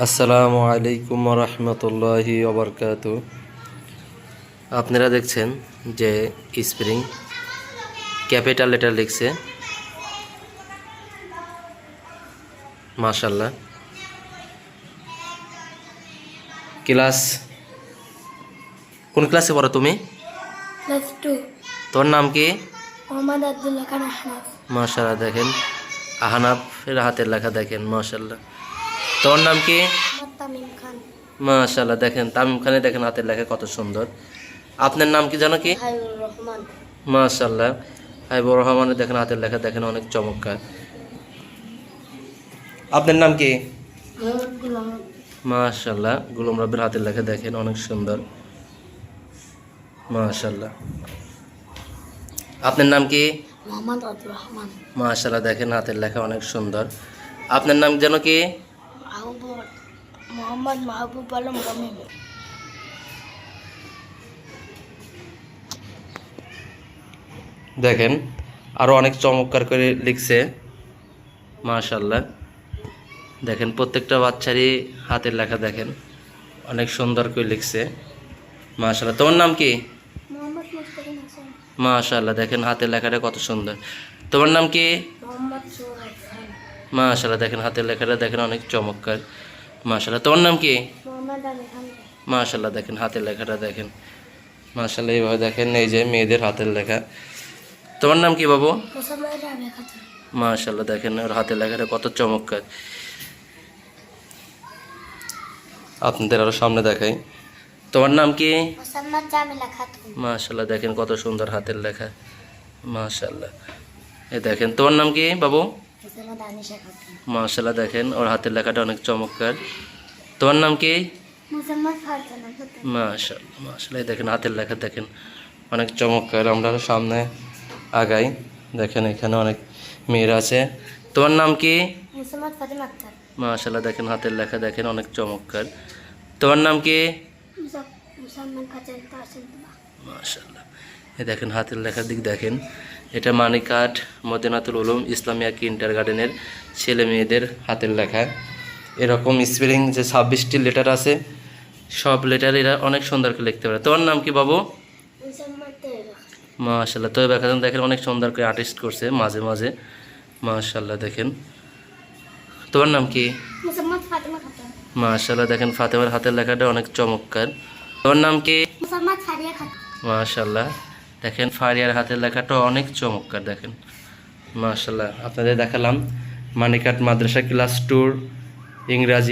আসসালামু আলাইকুম রহমতুল্লাহি ওবরকাত আপনারা দেখছেন যে স্প্রিং ক্যাপিটাল লেটার লিখছে। মাশাল্লাহ ক্লাস কোন ক্লাসে পড়ো তুমি? টু। তোর নাম কি? মোহাম্মদ আব্দুল্লাহ খান আহনাফ। মাশাল্লাহ দেখেন। আহনাফের হাতের লেখা দেখেন মাশাল্লাহ তোর নাম কি? মাশাল্লাহ দেখেন তামিম খানে দেখেন হাতের লেখা কত সুন্দর। আপনার নাম কি জানো কি? মাশাল্লাহ হাইবুর রহমানের দেখেন হাতের লেখা দেখেন অনেক চমৎকার। আপনার নাম কি? মাশাল্লাহ গুলম রবের হাতের লেখা দেখেন অনেক সুন্দর। মাশাল্লাহ আপনার নাম কি? মাশাল্লাহ দেখেন হাতের লেখা অনেক সুন্দর। আপনার নাম যেন কি? মাহবুব মোহাম্মদ মাহবুব আলম রমিম দেখেন আরও অনেক চমৎকার করে লিখছে। মাশাল্লাহ দেখেন প্রত্যেকটা বাচ্চারই হাতের লেখা দেখেন। অনেক সুন্দর করে লিখছে। মাশাল্লাহ তোমার নাম কি? মোহাম্মদ মাশাল্লাহ দেখেন হাতের লেখাটা কত সুন্দর। তোমার নাম কি? মাশাল্লাহ দেখেন হাতের লেখাটা দেখেন অনেক চমৎকার। মাশাল্লাহ তোমার নাম কি? মাশাল্লাহ দেখেন হাতের লেখাটা দেখেন। মাশাল্লাহ এইভাবে দেখেন এই যে মেয়েদের হাতের লেখা। তোমার নাম কি বাবু? মাশাল্লাহ দেখেন ওর হাতের লেখাটা কত চমৎকার। আপনাদের আরও সামনে দেখাই। তোমার নাম কি? মাশাল্লাহ দেখেন কত সুন্দর হাতের লেখা। মাশাল্লাহ এ দেখেন তোমার নাম কি বাবু? মাশাল্লাহ দেখেন ওর হাতের লেখাটা অনেক চমৎকার। তোমার নাম কি? মাশাল্লাহ মাশাল্লাহ দেখেন হাতের লেখা দেখেন অনেক চমৎকার। আমরা সামনে আগাই দেখেন এখানে অনেক মেয়েরা আছে। তোমার নাম কি? মাশাল্লাহ দেখেন হাতের লেখা দেখেন অনেক চমৎকার। তোমার নাম কি? মাশাল্লাহ এই দেখেন হাতের লেখার দিক দেখেন। এটা মানিকাট মদিনাতুল উলুম ইসলামিয়া কিন্টার গার্ডেনের ছেলে মেয়েদের হাতের লেখা। এরকম স্পেলিং যে ছাব্বিশটি লেটার আছে সব লেটার এরা অনেক সুন্দর করে লিখতে পারে। তোমার নাম কি বাবু? মাশাল্লাহ তো দেখান দেখেন অনেক সুন্দর করে আর্টিস্ট করছে মাঝে মাঝে। মাশাল্লাহ দেখেন। তোমার নাম কি? মাশাল্লাহ দেখেন ফাতেমার হাতের লেখাটা অনেক চমৎকার। তোমার নাম কি? মাশাল্লাহ দেখেন ফারিয়ার হাতের লেখাটা অনেক চমৎকার, দেখেন। মাশাল্লাহ আপনাদের দেখালাম মানিকাট মাদ্রাসা ক্লাস টুর ইংরাজি